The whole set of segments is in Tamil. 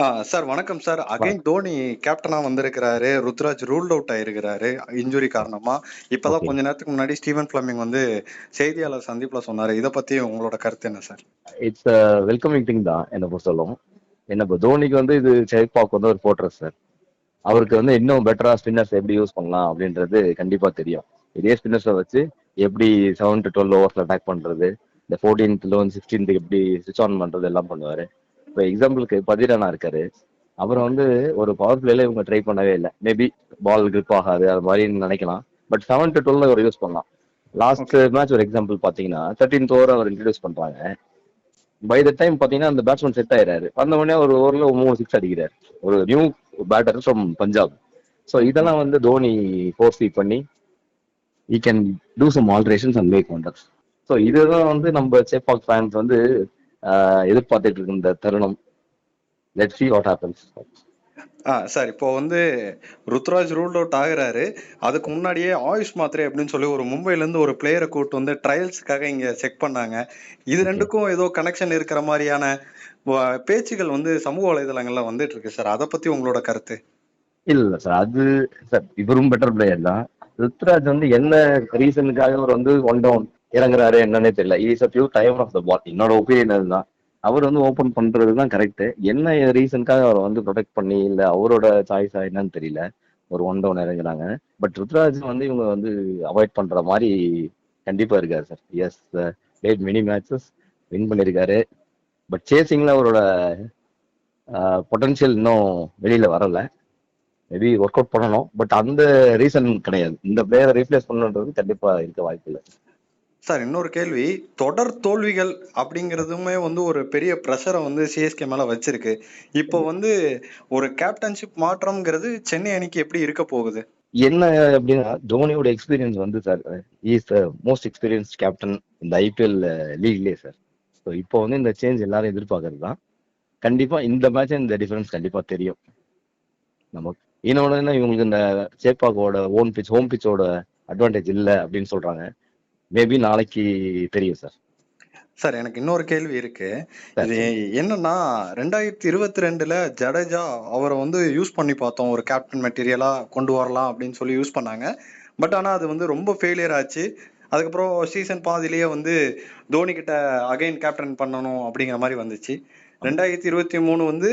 ஆ சார் வணக்கம் சார். அகைன் தோனி கேப்டனா வந்திருக்கிறாரு. ருத்ராஜ் ரூல்ட் அவுட் ஆயிருக்கிறாரு இன்ஜுரி காரணமா. இப்பதான். கொஞ்ச நேரத்துக்கு முன்னாடி ஸ்டீவன் ஃபிளமிங் வந்து செய்தியாளர் சந்திப்புல சொன்னாரு. இத பத்தி உங்களோட கருத்து என்ன சார்? இட்ஸ் வெல்கமிங் திங் தான் என்ன பொறுத்தவரைக்கும். என்ன தோனிக்கு வந்து இது செக்பாக் வந்து ஒரு போர்ட்ரஸ் சார். அவருக்கு வந்து இன்னும் பெட்டரா ஸ்பின்னர்ஸ் எப்படி யூஸ் பண்ணலாம் அப்படின்றது கண்டிப்பா தெரியும். இதே ஸ்பின்னர்ஸை வச்சு எப்படி செவன் டு டுவெல் ஓவர்ஸ்ல அட்டாக் பண்றது இந்த ஃபோர்டீன்த் லெவன் சிக்ஸ்டீன்த் எப்படி ஸ்விட்ச் ஆன் பண்றது எல்லாம் பண்ணுவாரு. இப்போ எக்ஸாம்பிளுக்கு பதிரானா இருக்காரு. அவரை வந்து ஒரு பவர் பிளேல இவங்க ட்ரை பண்ணவே இல்லை. மேபி பால் கிரிப் ஆகாது அது மாதிரி நினைக்கலாம். பட் செவன் டு டுவெல் அவர் யூஸ் பண்ணலாம். லாஸ்ட் மேட்ச் ஒரு எக்ஸாம்பிள் பாத்தீங்கன்னா தேர்ட்டீன்த் ஓவர் அவர் இன்ட்ரடியூஸ் பண்றாங்க. பை த டைம் பாத்தீங்கன்னா அந்த பேட்ஸ்மேன் செட் ஆயிராரு வந்த உடனே ஒரு ஓவர்ல மூணு சிக்ஸ் அடிக்கிறாரு ஒரு new batter from Punjab so இதெல்லாம் வந்து தோனி ஃபோர்ஸ் ஃபீட் பண்ணி he can do some alterations and make wonders so இதுதான் வந்து நம்ம சேப்பாக் ஃபேன்ஸ் வந்து எதிர்பார்த்துட்டு இருக்க இந்த தருணம் let see what happens ah sir இப்போ வந்து ருத்ராஜ் ரூல்ட் அவுட் ஆகுறாரு. அதுக்கு முன்னாடியே ஆயுஷ் மாத்ரே அப்படின்னு சொல்லி ஒரு மும்பைல இருந்து ஒரு பிளேயரை கூட்டு வந்து ட்ரையல்ஸ்க்காக இங்க செக் பண்ணாங்க. இது. ரெண்டுக்கும் ஏதோ கனெக்ஷன் இருக்கிற மாதிரியான பேச்சுகள் வந்து சமூக வலைதளங்கள்ல வந்துட்டு இருக்கு சார். அத பத்தி உங்களோட கருத்து? இல்ல சார் அது சார் இவரும் பெட்டர் பிளேயர் தான் ருத்ராஜ் வந்து என்ன ரீசனுக்காக அவர் வந்து ஒன் டவுன் இறங்குறாரு என்னன்னே தெரியல. Is a few time of the ball என்னோட ஒப்பீனியன் அதுதான். அவர் வந்து ஓபன் பண்றது தான் கரெக்ட் என்ன ரீசன்க்காக அவரை வந்து ப்ரொடெக்ட் பண்ணி இல்ல அவரோட சாய்ஸா என்னன்னு தெரியல. ஒரு ஒன் டவுன் இறங்குறாங்க. பட் ருத்ராஜ் வந்து இவங்க வந்து அவாய்ட் பண்ற மாதிரி கண்டிப்பா இருக்காரு sir yes late many matches win பண்ணியிருக்காரு பட் சேசிங்ல அவரோட பொட்டன்ஷியல் இன்னும் வெளியில வரல. மேபி ஒர்க் அவுட் பண்ணணும். பட் அந்த ரீசன் கிடையாது. இந்த பிளேயரை ரீப்ளேஸ் பண்ணணுன்றது கண்டிப்பா இருக்க வாய்ப்பு இல்லை. சார் இன்னொரு கேள்வி. தொடர் தோல்விகள் அப்படிங்கிறதுமே வந்து ஒரு பெரிய ப்ரெஷரை வந்து சிஎஸ்கே மேலே வச்சிருக்கு. இப்போ வந்து ஒரு கேப்டன்ஷிப் மாற்றம்ங்கிறது சென்னை அணிக்கு எப்படி இருக்க போகுது? என்ன அப்படின்னா தோனியோட எக்ஸ்பீரியன்ஸ் வந்து sir is the most experience captain இந்த ஐபிஎல் லீக்லேயே சார் ஸோ இப்போ வந்து இந்த சேஞ்ச் எல்லாரும் எதிர்பார்க்கறது தான். கண்டிப்பாக இந்த மேட்ச் இந்த டிஃபரன்ஸ் கண்டிப்பாக தெரியும். நமக்கு. இன்னொன்று என்ன இவங்களுக்கு இந்த சேப்பாக்கோட ஓன் பிச் ஹோம் பிச்சோட அட்வான்டேஜ் இல்லை அப்படின்னு சொல்கிறாங்க மேபி நாளைக்கு தெரியும் சார். சார் எனக்கு இன்னொரு கேள்வி இருக்கு. இது என்னன்னா ரெண்டாயிரத்தி இருபத்தி ரெண்டுல ஜடேஜா அவரை வந்து யூஸ் பண்ணி பார்த்தோம். ஒரு கேப்டன் மெட்டீரியலா கொண்டு வரலாம் அப்படின்னு சொல்லி யூஸ் பண்ணாங்க. பட் ஆனா அது வந்து ரொம்ப ஃபெயிலியர் ஆச்சு. அதுக்கப்புறம் சீசன் பாதியிலேயே வந்து தோனி கிட்ட அகைன் கேப்டன் பண்ணணும் அப்படிங்கிற மாதிரி வந்துச்சு. ரெண்டாயிரத்தி இருபத்தி மூணு வந்து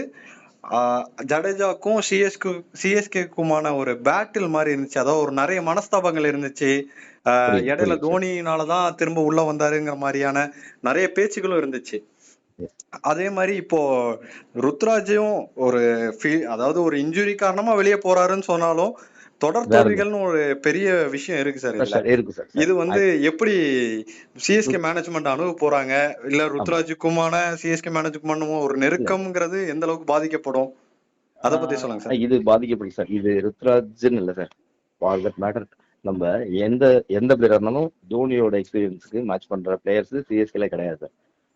ஜடேஜாக்கும் சிஎஸ்கு சிஎஸ்கேக்குமான ஒரு பேட்டில் மாதிரி இருந்துச்சு அதாவது ஒரு நிறைய மனஸ்தாபங்கள் இருந்துச்சு இடையில. தோனினாலதான் திரும்ப உள்ள வந்தாருங்கிற மாதிரியான நிறைய பேச்சுகளும் இருந்துச்சு. அதே மாதிரி இப்போ ருத்ராஜும் ஒரு அதாவது ஒரு இன்ஜுரி காரணமா வெளியே போறாருன்னு சொன்னாலும் தொடர் தோல்விகள்னு ஒரு பெரிய விஷயம் இருக்கு சார் இருக்கு சார் இது வந்து எப்படி சிஎஸ்கே மேனேஜ்மெண்ட் அணுக போறாங்க? இல்ல ருத்ராஜுக்குமான சிஎஸ்கே மேனேஜ்மெண்ட்டும் ஒரு நெருக்கம்ங்கிறது எந்த அளவுக்கு பாதிக்கப்படும்? அத பத்தி சொல்லுங்க சார். இது பாதிக்கப்படும் சார். இது ருத்ராஜ்னு இல்ல சார். ஃபார் தட் மேட்டர் நம்ம எந்த எந்த பிளேயர் இருந்தாலும் தோனியோட எக்ஸ்பீரியன்ஸுக்கு மேட்ச் பண்ற பிளேயர்ஸ் சிஎஸ்கேல கிடையாது சார்.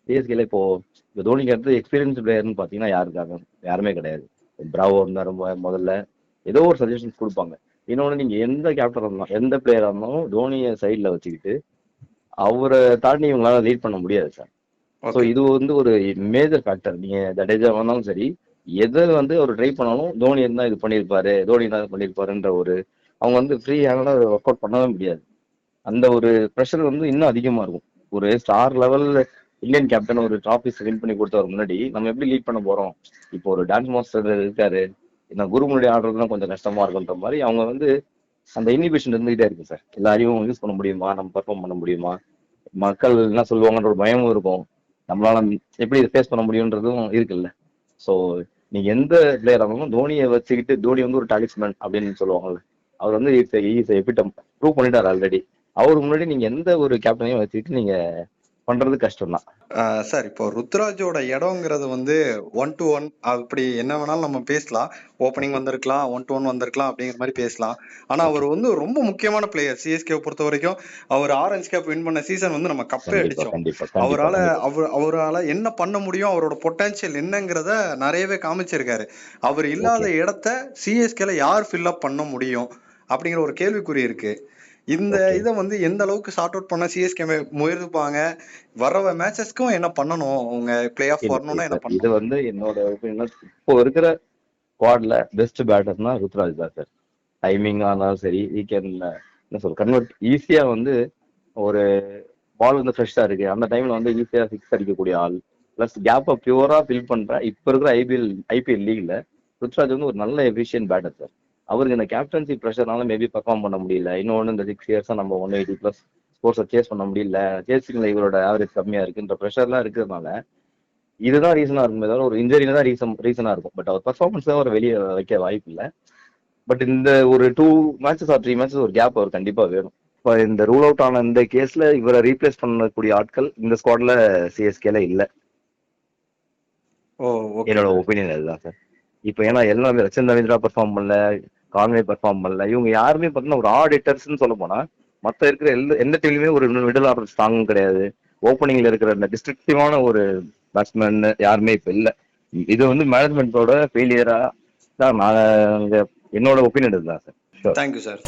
சிஎஸ்கேல இப்போ இப்போ தோனிக்கு அடுத்து எக்ஸ்பீரியன்ஸ் பிளேயர்னு பாத்தீங்கன்னா யாருக்காக? யாருமே கிடையாது. பிராவோ இருந்தாரு மொ- முதல்ல ஏதோ ஒரு சஜஷன்ஸ் கொடுப்பாங்க. இன்னொன்னு நீங்க எந்த கேப்டன் இருந்தாலும் எந்த பிளேயரா இருந்தாலும் தோனியை சைட்ல வச்சுக்கிட்டு அவரை தாண்டி இவங்களால லீட் பண்ண முடியாது சார் ஸோ இது வந்து ஒரு மேஜர் ஃபேக்டர் நீங்க ஜடேஜா வந்தாலும் சரி. எதை வந்து அவர் ட்ரை பண்ணாலும் தோனி இருந்தா இது பண்ணியிருப்பாரு தோனி தான் இது பண்ணியிருப்பாருன்ற ஒரு அவங்க வந்து ஃப்ரீ ஹேண்டா ஒர்க் அவுட் பண்ணவே முடியாது. அந்த ஒரு ப்ரெஷர் வந்து இன்னும் அதிகமா இருக்கும். ஒரு ஸ்டார் லெவல்ல இந்தியன் கேப்டன் ஒரு ட்ராஃபிஸ் வின் பண்ணி கொடுத்தவர் முன்னாடி நம்ம எப்படி லீட் பண்ண போறோம்? இப்போ ஒரு டான்ஸ் மாஸ்டர் இருக்காரு. நான் குரு முன்னாடி ஆடுறதுலாம் கொஞ்சம் கஷ்டமா இருக்குன்ற மாதிரி அவங்க வந்து அந்த இனிபிஷன் இருந்துகிட்டே இருக்கு சார். எல்லாரையும் யூஸ் பண்ண முடியுமா? நம்ம பெர்ஃபார்ம் பண்ண முடியுமா? மக்கள் என்ன சொல்லுவாங்கன்ற ஒரு பயமும் இருக்கும். நம்மளால எப்படி இதை ஃபேஸ் பண்ண முடியுன்றதும் இருக்குல்ல. ஸோ நீங்க எந்த பிளேயர் ஆனாலும் தோனியை வச்சுக்கிட்டு தோனி வந்து ஒரு டாலிஸ்மேன் அப்படின்னு சொல்லுவாங்கல்ல. அவர் வந்து இஸ் ப்ரூவ் பண்ணிட்டார் ஆல்ரெடி அவருக்கு முன்னாடி நீங்க எந்த ஒரு கேப்டனையும் வச்சுக்கிட்டு நீங்க பண்றது கஷ்டம் தான் சார் இப்போ ருத்ராஜோட இடம்ங்கிறது வந்து ஒன் டு ஒன் அப்படி என்ன வேணாலும் நம்ம பேசலாம். ஓப்பனிங் வந்திருக்கலாம் ஒன் டு ஒன் வந்திருக்கலாம் அப்படிங்கிற மாதிரி பேசலாம். ஆனா அவர் வந்து ரொம்ப முக்கியமான பிளேயர் சிஎஸ்கே பொறுத்த வரைக்கும் அவர் ஆரஞ்சு கேப் வின் பண்ண சீசன் வந்து நம்ம கப்பே அடிச்சோம். அவரால. அவர் அவரால என்ன பண்ண முடியும் அவரோட பொட்டன்ஷியல் என்னங்கிறத நிறையவே காமிச்சிருக்காரு. அவர் இல்லாத இடத்த சிஎஸ்கேல யார் ஃபில் அப் பண்ண முடியும் அப்படிங்கிற ஒரு கேள்விக்குறி இருக்கு. இந்த. இதை வந்து எந்த அளவுக்கு சார்ட் அவுட் பண்ண சிஎஸ்கே முயற்சிப்பாங்க? வர மேட்சஸ்க்கும் என்ன பண்ணணும்? அவங்க பிளே ஆஃப் வரணும்னா என்ன இப்ப இது பண்ணணும் வந்து என்னோட இப்போ இருக்கிற ஸ்குவாட்ல பெஸ்ட் பேட்டர்ஸ்னா ருத்ராஜ் தான் சார் டைமிங் ஆனாலும் சரி கேன் என்ன சொல் கன்வெர்ட் ஈஸியா வந்து ஒரு பால் வந்து ஃப்ரெஷ்ஷா இருக்கு. அந்த டைம்ல வந்து ஈஸியா சிக்ஸ் அடிக்கக்கூடிய ஆள். பிளஸ் கேப்பை பியூரா ஃபில் பண்ற இப்ப இருக்கிற ஐபிஎல் ஐபிஎல் லீக்ல ருத்ராஜ் வந்து ஒரு நல்ல எஃபிஷியன்ட் பேட்டர் சார் அவருக்கு இந்த கேப்டன்சி ப்ரெஷர்னால மேபி பெர்ஃபார்ம் பண்ண முடியல. இன்னொன்னு இந்த சிக்ஸ் இயர்ஸா நம்ம ஒன் எயிட்டி பிளஸ் ஸ்போர்ட்ஸை சேஸ் பண்ண முடியல. சேசிங்ல இவரோட ஆவரேஜ் கம்மியா இருக்குன்ற ப்ரெஷர்லாம் இருக்கிறதுனால இதுதான் ரீசனா இருக்குமே தவிர ஒரு இன்ஜுரினா தான் ரீசன் ரீசனா இருக்கும். பட் அவர் பர்ஃபார்மன்ஸ் தான் அவர் வெளியே வைக்க வாய்ப்பு இல்லை. பட் இந்த ஒரு two matches or three matches ஒரு கேப் அவர் கண்டிப்பா வேணும். இப்போ இந்த ரூல் அவுட் ஆன இந்த கேஸ்ல இவரை ரீப்ளேஸ் பண்ணக்கூடிய ஆட்கள் இந்த ஸ்குவாட்ல சிஎஸ்கேல இல்ல. ஓ ஓகே என்னோட ஒப்பீனியன் அதுதான் சார் இப்போ ஏன்னா எல்லாமே ரச்சன் ரவீந்திரா பெர்ஃபார்ம் பண்ணல கான்வே பெர்ஃபார்ம் பண்ணல. இவங்க யாருமே பார்த்தீங்கன்னா ஒரு ஆடிட்டர்ஸ்னு சொல்ல போனா மத்த இருக்கிற எல் எந்த டீம்லயுமே ஒரு மிடில் ஆர்டர் ஸ்ட்ராங்கும் கிடையாது. ஓப்பனிங்ல இருக்கிற அந்த டிஸ்ட்ரக்டிவான ஒரு பேட்ஸ்மேன் யாருமே இப்ப இல்ல. இது வந்து மேனேஜ்மெண்ட்டோட ஃபெயிலியரா தான் நான் என்னோட ஒப்பீனியன் இதுதான் சார் தேங்க்யூ சார்